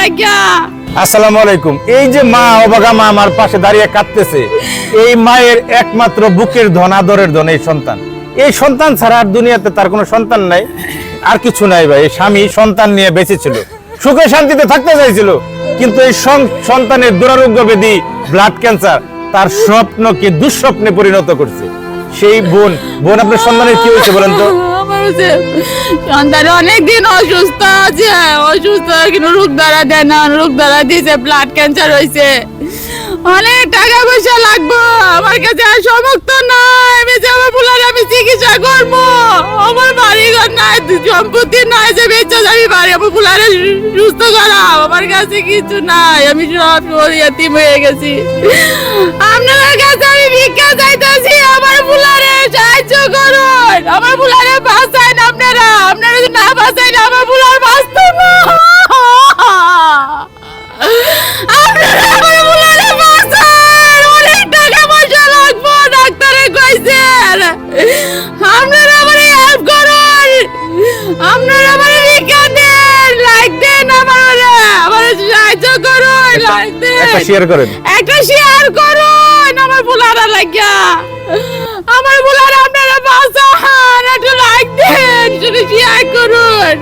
লাগিয়া। আসসালামু আলাইকুম। এই যে মা অবাগা মা আমার পাশে দাঁড়িয়ে কাঁদতেছে, এই মায়ের একমাত্র বুকের ধন এই সন্তান। এই সন্তান ছাড়া আর দুনিয়াতে তার কোনো সন্তান নাই, আর কিছু নাই ভাই। স্বামী সন্তান নিয়ে বেঁচে ছিল সুখে শান্তিতে থাকতে চাইছিল, কিন্তু এই সন্তানের দুরারোগ্য ব্যাধি ব্লাড ক্যান্সার তার স্বপ্নকে দুঃস্বপ্নে পরিণত করছে। সেই বোন বোন, আপনার সন্তানের কি হয়েছে বলেন তো? হচ্ছে সন্তান অনেকদিন অসুস্থ আছে। অসুস্থ কিন্তু রোগ দ্বারা দেয় না, রোগ দ্বারা দিয়েছে ব্লাড ক্যান্সার হয়েছে। অনেক টাকা পয়সা লাগবো, আমার কাছে আর আমি যে আমার ফুলার আমি চিকিৎসা আমার বাড়ি ঘর নাই, সম্পত্তি নাই যে বেচা বাড়ি। আমার সুস্থ করাও, আমার কাছে কিছু নাই। আমি সব ইয়াতিম হয়ে গেছি। আপনাদের কাছে আমি ভিক্ষা চাইতেছি, আমার ফুলারে সাহায্য করুন। আমার ফুলারে আপনারা আমার দেন লাইক দেন আমার আমার সাহায্য করুন লাইক দেন। একটা শেয়ার করেন। একটা শেয়ার করুন আমার বুলারা লাগিয়া। আমার বুলারা আপনারা বাঁচান একটা লাইক দেন শুধু শেয়ার করুন।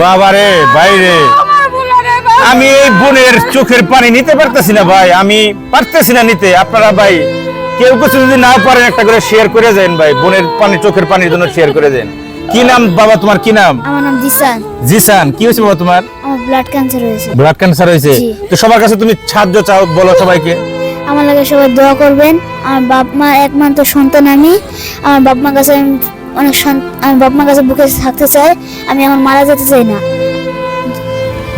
বাবারে বাইরে। আমি এই বোনের চোখের পানি নিতে পারতেছি না ভাই আমি পারতেছি না নিতে। আপনারা ভাই কেউ কিছু যদি না পারেন একটা করে শেয়ার করে যান ভাই বোনের পানি চোখের পানির জন্য শেয়ার করে দেন। কি নাম বাবা তোমার? কি নাম? আমার নাম জিসান। জিসান। কি হয়েছে বাবা তোমার? আমার ব্লাড ক্যান্সার হয়েছে। ব্লাড ক্যান্সার হয়েছে? তো সবার কাছে তুমি সাহায্য চাও বলো সবাইকে। আমার লাগে সবাই দোয়া করবেন। আমার বাপ মা একমাত্র সন্তান আমি। আমার বাপ মার কাছে আমি অনেক আমি বাপ মার কাছে বুকে থাকতে চাই। আমি আমার মারা যেতে চাই না।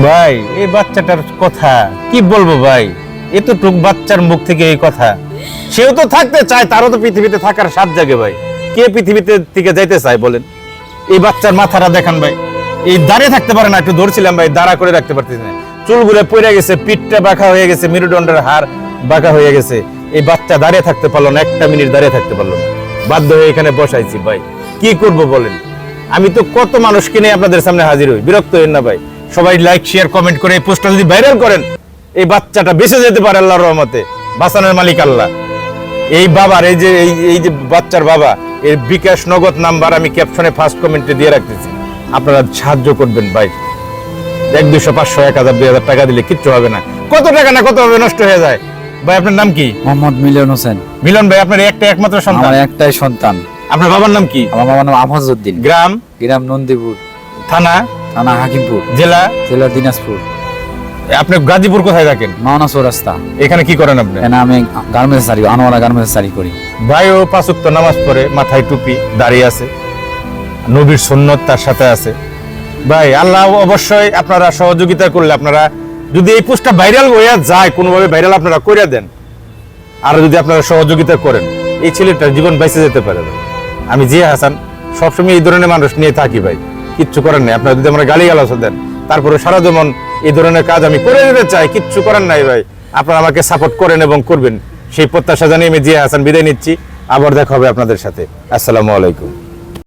ভাই এই বাচ্চাটার কথা কি বলব ভাই? এতটুক বাচ্চার মুখ থেকে এই কথা। সেও তো থাকতে চায় তারও তো পৃথিবীতে থাকার স্বাদ জাগে ভাই। কে পৃথিবীতে থেকে যাইতে চায় বলেন? এই বাচ্চার মাথাটা দেখান ভাই। এই দাঁড়িয়ে থাকতে পারে না, একটু ধরছিলাম ভাই, দাঁড়া করে রাখতে পারতেছি না। চুলগুলো পড়ে গেছে, পিঠটা বাঁকা হয়ে গেছে, মেরুদণ্ডের হাড় বাঁকা হয়ে গেছে। এই বাচ্চা দাঁড়িয়ে থাকতে পারল না, একটা মিনিট দাঁড়িয়ে থাকতে পারল না। বাধ্য হয়ে এখানে বসাইছি ভাই। কি করব বলেন? আমি তো কত মানুষকে নিয়ে আপনাদের সামনে হাজির হই, বিরক্ত হইন না ভাই। সবাই লাইক শেয়ার কমেন্ট করে এই পোস্টটা যদি ভাইরাল করেন, এই বাচ্চাটা বেঁচে যেতে পারে আল্লাহর রহমতে। বাঁচানোর মালিক আল্লাহ। এই বাবার এই যে এই যে বাচ্চার বাবা এর বিকাশ নগদ নাম্বার আমি ক্যাপশনে ফার্স্ট কমেন্টে দিয়ে রাখতেছি। আপনারা সাহায্য করবেন ভাই। এক দুশো পাঁচশো এক হাজার দুই হাজার টাকা দিলে কিচ্ছু হবে না। কত টাকা না কত হবে নষ্ট হয়ে যায়। ভাই আপনার নাম কি? মোহাম্মদ মিলন হোসেন। মিলন ভাই আপনার একটা একমাত্র সন্তান? আমার একটাই সন্তান। আপনার বাবার নাম কি? আমার বাবার নাম আফাজউদ্দিন গ্রাম? গ্রাম নন্দীপুর। থানা? থানা হাকিমপুর। জেলা? জেলা দিনাজপুর। আপনি গাজীপুর কোথায় থাকেন? মাওনা চৌরাস্তা এখানে কি করেন আপনি? আমি গার্মেন্টস সারি আনোয়ারা গার্মেন্টস সারি করি। ভাইও পাঁচুক্ত নামাজ পড়ে মাথায় টুপি দাঁড়িয়ে আছে। নবীর সুন্নত তার সাথে আছে। ভাই আল্লাহ অবশ্যই আপনারা সহযোগিতা করলে আপনারা যদি এই পোস্টটা ভাইরাল হয়ে যায় কোনোভাবে ভাইরাল আপনারা করে দেন আর যদি আপনারা সহযোগিতা করেন এই ছেলেটার জীবন বেঁচে যেতে পারে আমি জিয়া হাসান সবসময় এই ধরনের মানুষ নিয়ে থাকি ভাই। কিচ্ছু করেন নাই। আপনারা যদি আমরা গালি গালাস দেন তারপরে সারা যেমন এই ধরনের কাজ আমি করে দিতে চাই, কিচ্ছু করার নাই ভাই। আপনারা আমাকে সাপোর্ট করেন এবং করবেন। সেই প্রত্যাশা জানিয়ে আমি জিয়া হাসান বিদায় নিচ্ছি। আবার দেখা হবে আপনাদের সাথে। আসসালামু আলাইকুম।